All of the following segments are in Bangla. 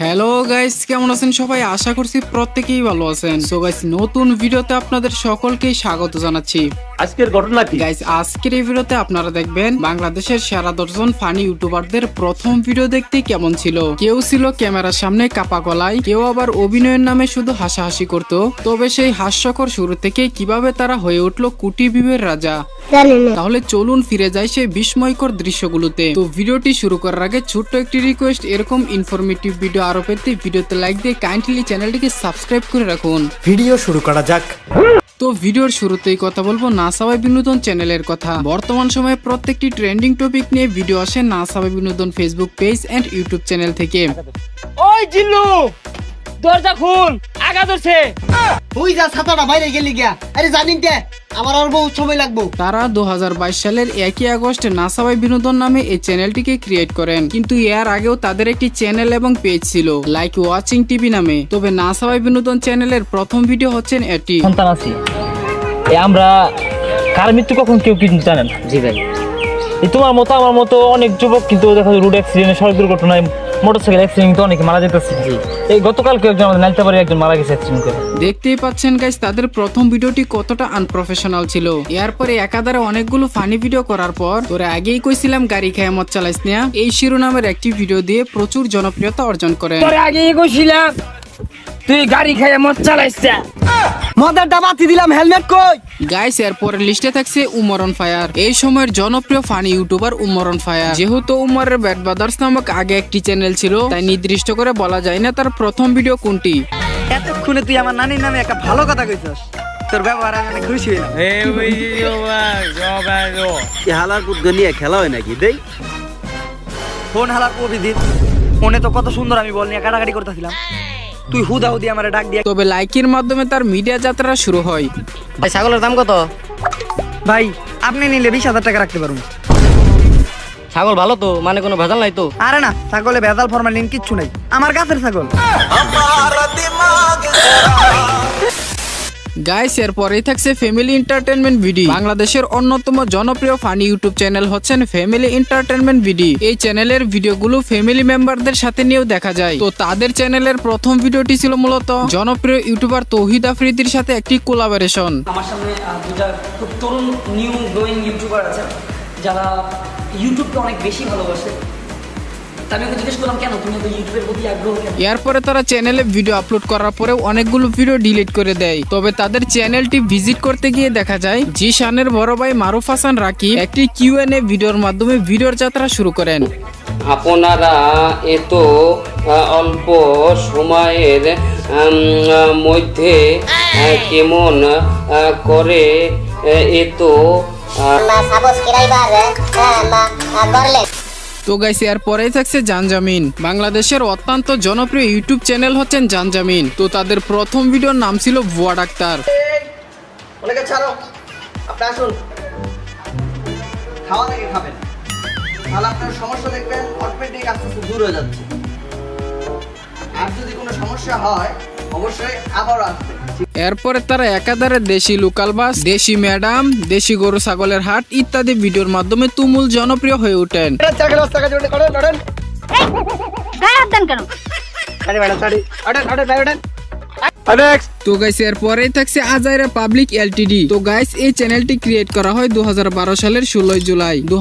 হ্যালো গাইস কেমন আছেন সবাই? আশা করছি প্রত্যেকেই ভালো আছেন। সো গাইস নতুন ভিডিওতে আপনাদের সকলকেই স্বাগত জানাচ্ছি। আজকের ঘটনা কি? গাইস আজকের এই ভিডিওতে আপনারা দেখবেন বাংলাদেশের সেরা দশজন ফানি ইউটিউবারদের প্রথম ভিডিও দেখতে কেমন ছিল? কেউ ছিল ক্যামেরার সামনে কাপা গলায় কেউ আবার অভিনয়ের নামে শুধু হাসাহাসি করত। তবে সেই হাস্যকর শুরু থেকে কীভাবে তারা হয়ে উঠল কুটি বিবের রাজা? তাহলে চলুন ফিরে যাই সেই বিস্ময়কর দৃশ্যগুলোতে। তো ভিডিওটি শুরু করার আগে ছোট্ট একটি রিকোয়েস্ট এরকম ইনফরমেটিভ ভিডিও আরও পেতে ভিডিওতে লাইক দিয়ে কাইন্ডলি চ্যানেলটিকে সাবস্ক্রাইব করে রাখুন। ভিডিও শুরু করা যাক। তো ভিডিওর শুরুতেই কথা বলব নাসাবাই বিনোদন চ্যানেলের কথা। বর্তমান সময়ে প্রত্যেকটি ট্রেন্ডিং টপিক নিয়ে ভিডিও আসে নাসাবাই বিনোদন Facebook page and YouTube channel থেকে। ওই জিল্লু, দরজা খুল। আগা ধরছে। তুই যা ছাতাটা বাইরে গেলি গিয়া। আরে জানিন কে আমার আর বহুত সময় লাগবো। তারা দু সালের একই আগস্টে নাসাবাই বিনোদন নামে এই চ্যানেলটিকে ক্রিয়েট করেন। কিন্তু এর আগেও তাদের একটি চ্যানেল এবং পেজ ছিল লাইক ওয়াচিং টিভি নামে। তবে নাসাবাই বিনোদন চ্যানেলের প্রথম ভিডিও হচ্ছেন এটি। সন্তান আছি। আমরা কার মৃত্যু কখন কেউ কিন্তু জানেন জি ভাই। তোমার মতো আমার মতো অনেক যুবক কিন্তু দেখা যায় রোড অ্যাক্সিডেন্টে সড়ক দুর্ঘটনায় মোটরসাইকেল অ্যাক্সিডেন্ট অনেকে মারা যেতেছে। এই গতকাল কেউ একজন আমাদের নাইলতাবাড়ি একজন মারা গেছে অ্যাক্সিডেন্ট করে। দেখতেই পাচ্ছেন গাইস তাদের প্রথম ভিডিওটি কতটা আনপ্রফেশনাল ছিল। এরপরে একাধারে অনেকগুলো ফানি ভিডিও করার পর তোরা আগেই কইছিলাম গাড়ি খেয়ে মদ চালাইস না। এই শিরোনামের একটি ভিডিও দিয়ে প্রচুর জনপ্রিয়তা অর্জন করেন। তোর আগে এগোছিলাম তুই গাড়ি খেয়ে মদ চালাইছ মদারটা বাতি দিলাম হেলমেট কই? গাইস এরপরে লিস্টে থাকছে উমরন ফায়ার। এই সময়ের জনপ্রিয় ফানি ইউটিউবার উমরন ফায়ার। যেহেতু উমরের ব্যাট ব্রাদার্স নামক আগে একটি চ্যানেল ছিল তাই নির্দিষ্ট করে বলা যায় না তার প্রথম ভিডিও কোনটি। এতক্ষণে তুই আমার নানির নামে একটা ভালো কথা কইছস। তোর ব্যবহার আমি খুশি হইলাম। কি হালার পুত নিয়ে খেলা হয় নাকি? দেই। ফোন হালার প্রবিদিন ফোনে তো কত সুন্দর আমি বল নিয়ে কাটাকাটি করতেছিলাম। তুই হুদা হুদি আমার ডাক দিয়ে তবে লাইকের মাধ্যমে তার মিডিয়া যাত্রা শুরু হয়। ভাই ছাগলের দাম কত? ভাই আপনি নিলে বিশ হাজার টাকা রাখতে পারুন। ছাগল ভালো তো মানে কোনো ভেজাল নাই তো? আরে না ছাগলে ভেজাল ফরমালিন কিচ্ছু নাই। আমার গাছের ছাগল। গাইস এর পরেই থাকছে ফ্যামিলি এন্টারটেনমেন্ট ভিডি বাংলাদেশের অন্যতম জনপ্রিয় ফানি ইউটিউব চ্যানেল হচ্ছেন ফ্যামিলি এন্টারটেনমেন্ট ভিডি এই চ্যানেলের ভিডিওগুলো ফ্যামিলি মেম্বারদের সাথে নিয়েও দেখা যায়। তো তাদের চ্যানেলের প্রথম ভিডিওটি ছিল মূলত জনপ্রিয় ইউটিউবার তৌহিদ আফ্রিদির সাথে একটি কোলাবোরেশন আমার সামনে দুটা খুব তরুণ নিউ গ্রোয়িং ইউটিউবার আছে, যারা ইউটিউবকে অনেক বেশি ভালোবাসে। এরপরে তারা চ্যানেলে ভিডিও আপলোড করার পরেও অনেকগুলো ভিডিও ডিলিট করে দেয়। তবে তাদের চ্যানেলটি ভিজিট করতে গিয়ে দেখা যায় জি শানের বড় ভাই মারুফ হাসান রাকি একটি কিউএনএ ভিডিওর মাধ্যমে ভিডিওর যাত্রা শুরু করেন। আপনারা এত অল্প সময়ের মধ্যে কেমন করে এত সাবস্ক্রাইবার করলে তো গাইস এর পরেই থাকছে জানজামিন। বাংলাদেশের অত্যন্ত জনপ্রিয় ইউটিউব চ্যানেল হচ্ছেন জানজামিন। তো তাদের প্রথম ভিডিওর নাম ছিল ভুয়া ডাক্তার। সমস্যা দেখবেন, অটোমেটিক আস্তে আস্তে দূর হয়ে যাচ্ছে। আর যদি কোনো সমস্যা হয় অবশ্যই আবারও আসবে এরপরে তারা একাধারে দেশি লোকাল বাস দেশি ম্যাডাম দেশি গরু ছাগলের হাট ইত্যাদি ভিডিওর মাধ্যমে তুমুল জনপ্রিয় হয়ে ওঠেন তো গাইস এর পরেই থাকছে আজাইরা পাবলিক এলটিডি। তো গাইস এই চ্যানেলটি ক্রিয়েট করা হয় দু সালের ষোলোই জুলাই। দু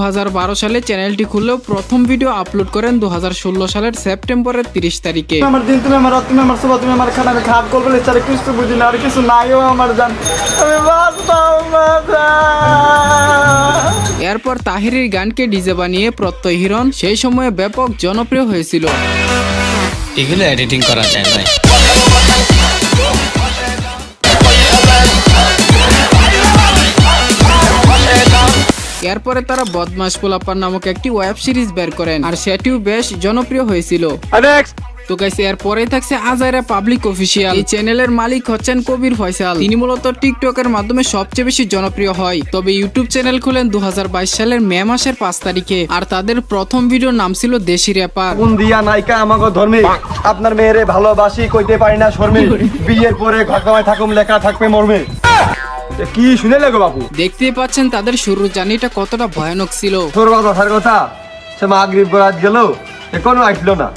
সালে চ্যানেলটি খুললেও প্রথম ভিডিও আপলোড করেন দু সালের সেপ্টেম্বরের তিরিশ তারিখে। আমার দিন তুমি আমার তুমি আমার সুবা তুমি আমার খানা আমি খারাপ করব কিছু বুঝি না আর কিছু নাইও আমার জান। আমি এরপর তাহিরের গানকে ডিজে বানিয়ে প্রত্যয় হিরণ সেই সময়ে ব্যাপক জনপ্রিয় হয়েছিল। এগুলো এডিটিং করা যায় ভাই এরপরে তারা বদমাস পোলাপার নামক একটি ওয়েব সিরিজ বের করেন আর সেটিও বেশ জনপ্রিয় হয়েছিল। তো গাইস এর পরেই থাকছে আজাইরা পাবলিক অফিসিয়াল এই চ্যানেলের মালিক হচ্ছেন কবির ফয়সাল। তিনি মূলত টিকটকের মাধ্যমে সবচেয়ে বেশি জনপ্রিয় হয়। তবে ইউটিউব চ্যানেল খুলেন দু হাজার বাইশ সালের মে মাসের পাঁচ তারিখে আর তাদের প্রথম ভিডিওর নাম ছিল দেশি র্যাপার কোন দিয়া নাইকা আমাকে ধর্মে? আপনার মেয়েরে ভালোবাসি কইতে পারি না শর্মে। বিয়ের পরে ঘটনায় থাকুম লেখা থাকবে মর্মে। কি শুনে লাগো বাবু দেখতেই পাচ্ছেন তাদের শুরুর জার্নিটা কতটা ভয়ানক ছিল। তোর কথা তার কথা। সে মাগরিব বরাত গেল এখনও আসলো না।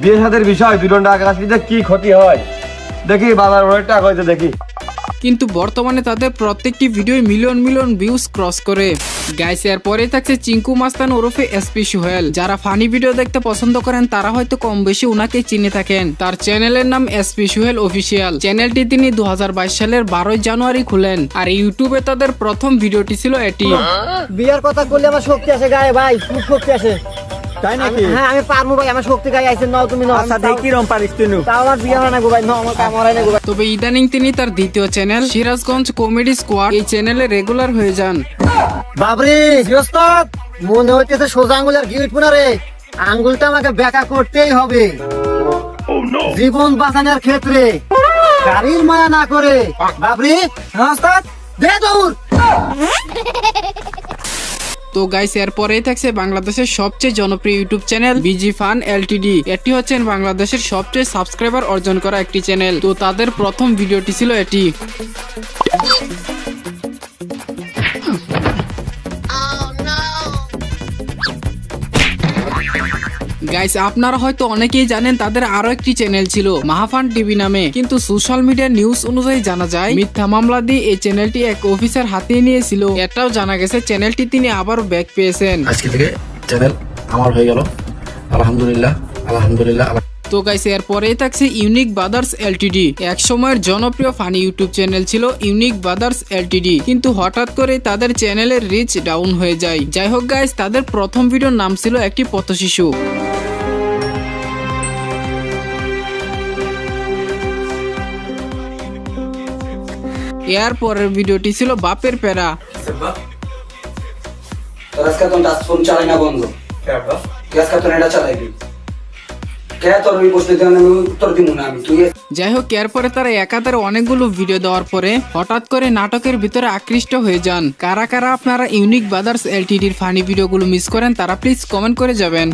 বিয়ে সাথের বিষয় দুজন টাকা কাছে কি ক্ষতি হয় দেখি বাবার অনেক কইতে হয়েছে দেখি। কিন্তু বর্তমানে তাদের প্রত্যেকটি video million million views cross করে। গাইস এর পরে থাকছে চিঙ্কু মাস্তান ওরফে এসপি সোহেল। যারা ফানি ভিডিও দেখতে পছন্দ করেন, তারা হয়তো কম বেশি উনাকে চিনে থাকেন। তার চ্যানেলের নাম এসপি সোহেল অফিসিয়াল চ্যানেলটি তিনি দু হাজার বাইশ সালের বারোই জানুয়ারি খুলেন। আর ইউটিউবে তাদের প্রথম ভিডিওটি ছিল এটি। বিয়ার কথা করলে আমার শক্তি আছে গায়ে, ভাই, খুব শক্তি আছে তাই নাকি? হ্যাঁ আমি পারব ভাই আমার শক্তি গায়ে আছে নাও তুমি নাও আচ্ছা দেখি রম পারিস তুই তাও আমার বিয়ে হয় না গো ভাই নাও আমার কাম হয় না গো ভাই। তবে ইদানিং তিনি তার দ্বিতীয় চ্যানেল সিরাজগঞ্জ কমেডি স্কোয়াড এই চ্যানেলে রেগুলার হয়ে যান। বাবরে গৃহস্থ মনে হইতেছে সোজা আঙ্গুলের গিট না রে। আঙ্গুলটা আমাকে ব্যাকা করতেই হবে। জীবন বাঁচানোর ক্ষেত্রে গাড়ির মায়া না করে। বাবরি ওস্তাদ, দে দৌড়। তো গাইস এরপরেই থাকছে বাংলাদেশের সবচেয়ে জনপ্রিয় YouTube channel BG fun LTD. এটি হচ্ছে বাংলাদেশের সবচেয়ে সাবস্ক্রাইবার অর্জন করা একটি চ্যানেল। তো তাদের প্রথম ভিডিওটি ছিল এটি। গাইস আপনারা হয়তো অনেকেই জানেন তাদের আরও একটি চ্যানেল ছিল মাহাফান টিভি নামে। কিন্তু সোশ্যাল মিডিয়া নিউজ অনুযায়ী জানা যায় মিথ্যা মামলা দিয়ে এই চ্যানেলটি এক অফিসার হাতিয়ে নিয়েছিল। এটাও জানা গেছে চ্যানেলটি তিনি আবার ব্যাক পেয়েছেন। আজকে থেকে চ্যানেল আমার হয়ে গেল। আলহামদুলিল্লাহ আলহামদুলিল্লাহ তো গাইস এরপরেই থাকছে ইউনিক বাদার্স এলটিডি এক সময়ের জনপ্রিয় ফানি ইউটিউব চ্যানেল ছিল ইউনিক বাদার্স এলটিডি কিন্তু হঠাৎ করে তাদের চ্যানেলের রিচ ডাউন হয়ে যায়। যাই হোক গাইস তাদের প্রথম ভিডিওর নাম ছিল একটি পথশিশু। এর পরের ভিডিওটি ছিল বাপের পেরা আজকে টাচ ফোন চালাই না বন্ধ। আজকে এটা চালাইবি তুই যাই হোক এরপরে তারা একাধারে অনেকগুলো ভিডিও দেওয়ার পরে হঠাৎ করে নাটকের ভিতরে আকৃষ্ট হয়ে যান। কারা কারা আপনারা ইউনিক বাদার্স এলটিডির ফানি ভিডিওগুলো মিস করেন তারা প্লিজ কমেন্ট করে যাবেন।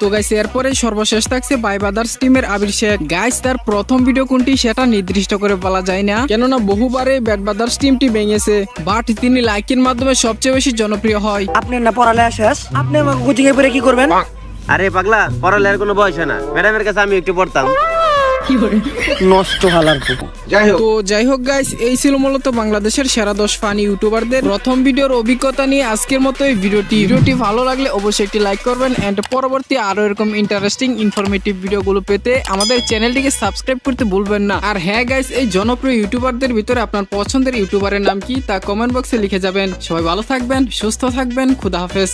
তো গাইস এরপরে সর্বশেষ থাকছে বাই বাদার্স টিমের আবির শেখ গাইস তার প্রথম ভিডিও কোনটি সেটা নির্দিষ্ট করে বলা যায় না। কেননা বহুবারে ব্যাট বাদার্স টিমটি ভেঙেছে বাট তিনি লাইকের মাধ্যমে সবচেয়ে বেশি জনপ্রিয় হয়। আপনার না পড়ালেখা শেষ? আপনি কোচিং এ পড়ে কি করবেন? আরে পাগলা পড়ালেখার কোনো বয়স হয় না। ম্যাডামের কাছে আমি একটু পড়তাম। নষ্ট হালার তো যাই হোক গাইস এই ছিল মূলত বাংলাদেশের সেরা দশ ফানি ইউটিউবারদের প্রথম ভিডিওর অভিজ্ঞতা নিয়ে আজকের মতো এই ভিডিওটি। ভিডিওটি ভালো লাগলে অবশ্যই একটি লাইক করবেন এন্ড পরবর্তী আরও এরকম ইন্টারেস্টিং ইনফরমেটিভ ভিডিওগুলো পেতে আমাদের চ্যানেলটিকে সাবস্ক্রাইব করতে ভুলবেন না। আর হ্যাঁ গাইস এই জনপ্রিয় ইউটিউবারদের ভিতরে আপনার পছন্দের ইউটিউবারের নাম কি তা কমেন্ট বক্সে লিখে যাবেন। সবাই ভালো থাকবেন সুস্থ থাকবেন খুদা হাফেজ।